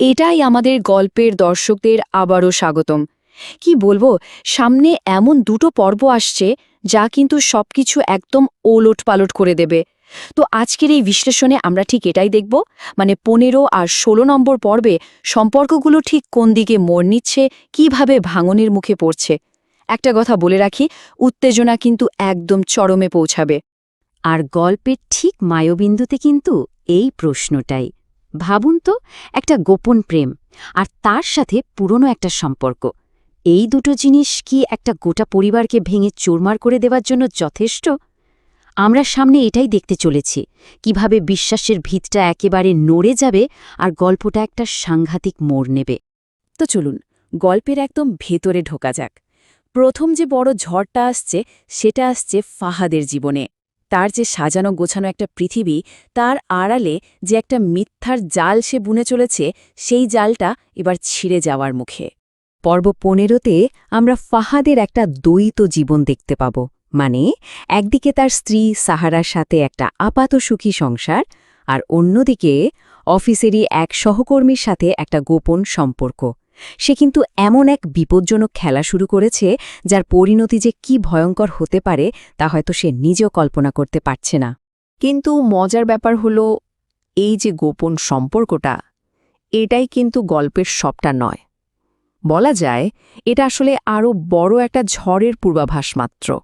এটাই আমাদের গল্পের দর্শকদের আবারও স্বাগতম। কি বলব, সামনে এমন দুটো পর্ব আসছে যা কিন্তু সবকিছু একদম ওলট পালট করে দেবে। তো আজকের এই বিশ্লেষণে আমরা ঠিক এটাই দেখব মানে পনেরো আর ষোলো নম্বর পর্বে সম্পর্কগুলো ঠিক কোন দিকে মোড় নিচ্ছে, কীভাবে ভাঙনের মুখে পড়ছে। একটা কথা বলে রাখি, উত্তেজনা কিন্তু একদম চরমে পৌঁছাবে। আর গল্পের ঠিক মায়বিন্দুতে কিন্তু এই প্রশ্নটাই। ভাবুন তো, একটা গোপন প্রেম, আর তার সাথে পুরনো একটা সম্পর্ক। এই দুটো জিনিস কি একটা গোটা পরিবারকে ভেঙে চুরমার করে দেওয়ার জন্য যথেষ্ট? আমরা সামনে এটাই দেখতে চলেছি, কীভাবে বিশ্বাসের ভিতটা একেবারে নড়ে যাবে আর গল্পটা একটা সাংঘাতিক মোড় নেবে। তো চলুন, গল্পের একদম ভেতরে ঢোকা যাক। প্রথম যে বড় ঝড়টা আসছে, সেটা আসছে ফাহাদের জীবনে। তার যে সাজানো গোছানো একটা পৃথিবী, তার আড়ালে যে একটা মিথ্যার জাল সে বুনে চলেছে, সেই জালটা এবার ছিঁড়ে যাওয়ার মুখে। পর্ব পনেরোতে আমরা ফাহাদের একটা দ্বৈত জীবন দেখতে পাব। মানে একদিকে তার স্ত্রী সাহারার সাথে একটা আপাত সুখী সংসার, আর অন্যদিকে অফিসেরই এক সহকর্মীর সাথে একটা গোপন সম্পর্ক। সে কিন্তু এমন এক বিপজ্জনক খেলা শুরু করেছে যার পরিণতি যে কি ভয়ঙ্কর হতে পারে তা হয়তো সে নিজেও কল্পনা করতে পারছে না। কিন্তু মজার ব্যাপার হলো, এই যে গোপন সম্পর্কটা, এটাই কিন্তু গল্পের সবটা নয়। বলা যায়, এটা আসলে আরও বড় একটা ঝড়ের পূর্বাভাস মাত্র।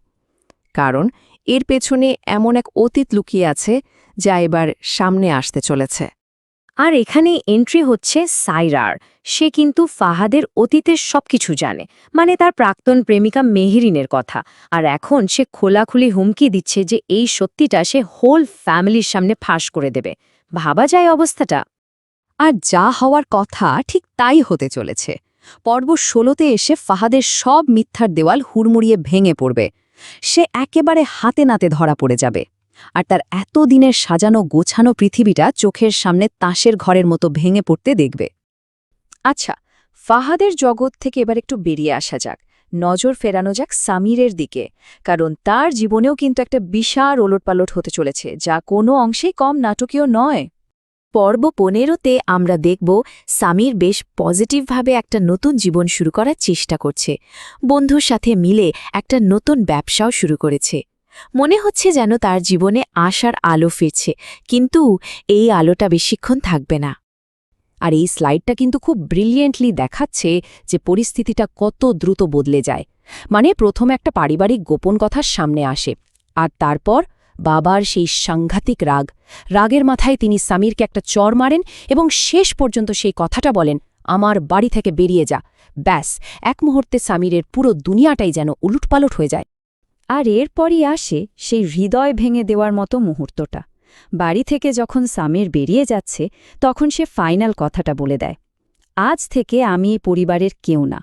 কারণ, এর পেছনে এমন এক অতীত লুকিয়ে আছে যা এবার সামনে আসতে চলেছে। আর এখানে এন্ট্রি হচ্ছে সাইরার। সে কিন্তু ফাহাদের অতীতের সবকিছু জানে মানে তার প্রাক্তন প্রেমিকা মেহেরিনের কথা। আর এখন সে খোলাখুলি হুমকি দিচ্ছে যে এই সত্যিটা সে হোল ফ্যামিলির সামনে ফাঁস করে দেবে। ভাবা যায় অবস্থাটা? আর যা হওয়ার কথা ঠিক তাই হতে চলেছে। পর্ব ষোলোতে এসে ফাহাদের সব মিথ্যার দেওয়াল হুড়মুড়িয়ে ভেঙে পড়বে। সে একেবারে হাতে নাতে ধরা পড়ে যাবে। আর তার এতদিনের সাজানো গোছানো পৃথিবীটা চোখের সামনে তাসের ঘরের মতো ভেঙে পড়তে দেখবে। আচ্ছা ফাহাদের জগৎ থেকে এবার একটু বেরিয়ে আসা যাক। নজর ফেরানো যাক সামিরের দিকে, কারণ তার জীবনেও কিন্তু একটা বিশাল ওলটপালট হতে চলেছে, যা কোনো অংশেই কম নাটকীয় নয়। পর্ব পনেরোতে আমরা দেখব সামির বেশ পজিটিভভাবে একটা নতুন জীবন শুরু করার চেষ্টা করছে। বন্ধুর সাথে মিলে একটা নতুন ব্যবসাও শুরু করেছে। মনে হচ্ছে যেন তার জীবনে আশার আলো ফিরছে, কিন্তু এই আলোটা বেশিক্ষণ থাকবে না। আর এই স্লাইডটা কিন্তু খুব ব্রিলিয়েন্টলি দেখাচ্ছে যে পরিস্থিতিটা কত দ্রুত বদলে যায়। মানে প্রথম একটা পারিবারিক গোপন কথা সামনে আসে, আর তারপর বাবার সেই সাংঘাতিক রাগ। রাগের মাথায় তিনি সামিরকে একটা চর মারেন এবং শেষ পর্যন্ত সেই কথাটা বলেন, আমার বাড়ি থেকে বেরিয়ে যা। ব্যাস, এক মুহূর্তে সামিরের পুরো দুনিয়াটাই যেন উলুটপালট হয়ে যায়। আর এরপরই আসে সেই হৃদয় ভেঙে দেওয়ার মতো মুহূর্তটা। বাড়ি থেকে যখন সামির বেরিয়ে যাচ্ছে, তখন সে ফাইনাল কথাটা বলে দেয়। আজ থেকে আমি এই পরিবারের কেউ না।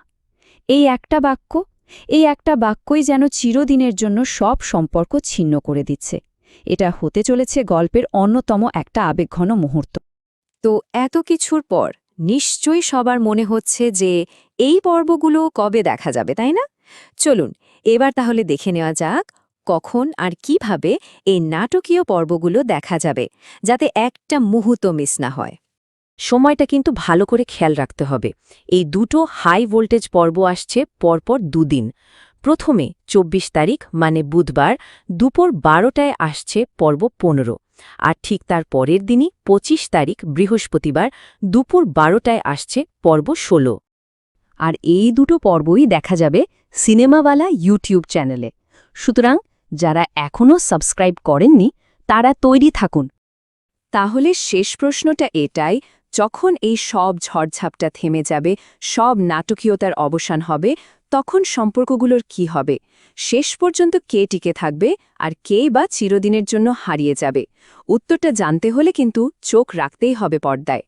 এই একটা বাক্য, এই একটা বাক্যই যেন চিরদিনের জন্য সব সম্পর্ক ছিন্ন করে দিচ্ছে। এটা হতে চলেছে গল্পের অন্যতম একটা আবেগঘন মুহূর্ত। তো এত কিছুর পর নিশ্চয়ই সবার মনে হচ্ছে যে এই পর্বগুলো কবে দেখা যাবে, তাই না? চলুন এবার তাহলে দেখে নেওয়া যাক কখন আর কীভাবে এই নাটকীয় পর্বগুলো দেখা যাবে, যাতে একটা মুহূর্ত মিস না হয়। সময়টা কিন্তু ভালো করে খেয়াল রাখতে হবে। এই দুটো হাই ভোল্টেজ পর্ব আসছে পরপর দুদিন। প্রথমে ২৪ তারিখ মানে বুধবার, দুপুর বারোটায় আসছে পর্ব পনেরো। আর ঠিক তার পরের দিনই ২৫ তারিখ, বৃহস্পতিবার, দুপুর বারোটায় আসছে পর্ব ১৬ আর এই দুটো পর্বই দেখা যাবে সিনেমাওয়ালা ইউটিউব চ্যানেলে। সুতরাং যারা এখনও সাবস্ক্রাইব করেননি, তারা তৈরি থাকুন। তাহলে শেষ প্রশ্নটা এটাই, যখন এই সব ঝড়ঝাপটা থেমে যাবে, সব নাটকীয়তার অবসান হবে, তখন সম্পর্কগুলোর কি হবে? শেষ পর্যন্ত কে টিকে থাকবে আর কে বা চিরদিনের জন্য হারিয়ে যাবে? উত্তরটা জানতে হলে কিন্তু চোখ রাখতেই হবে পর্দায়।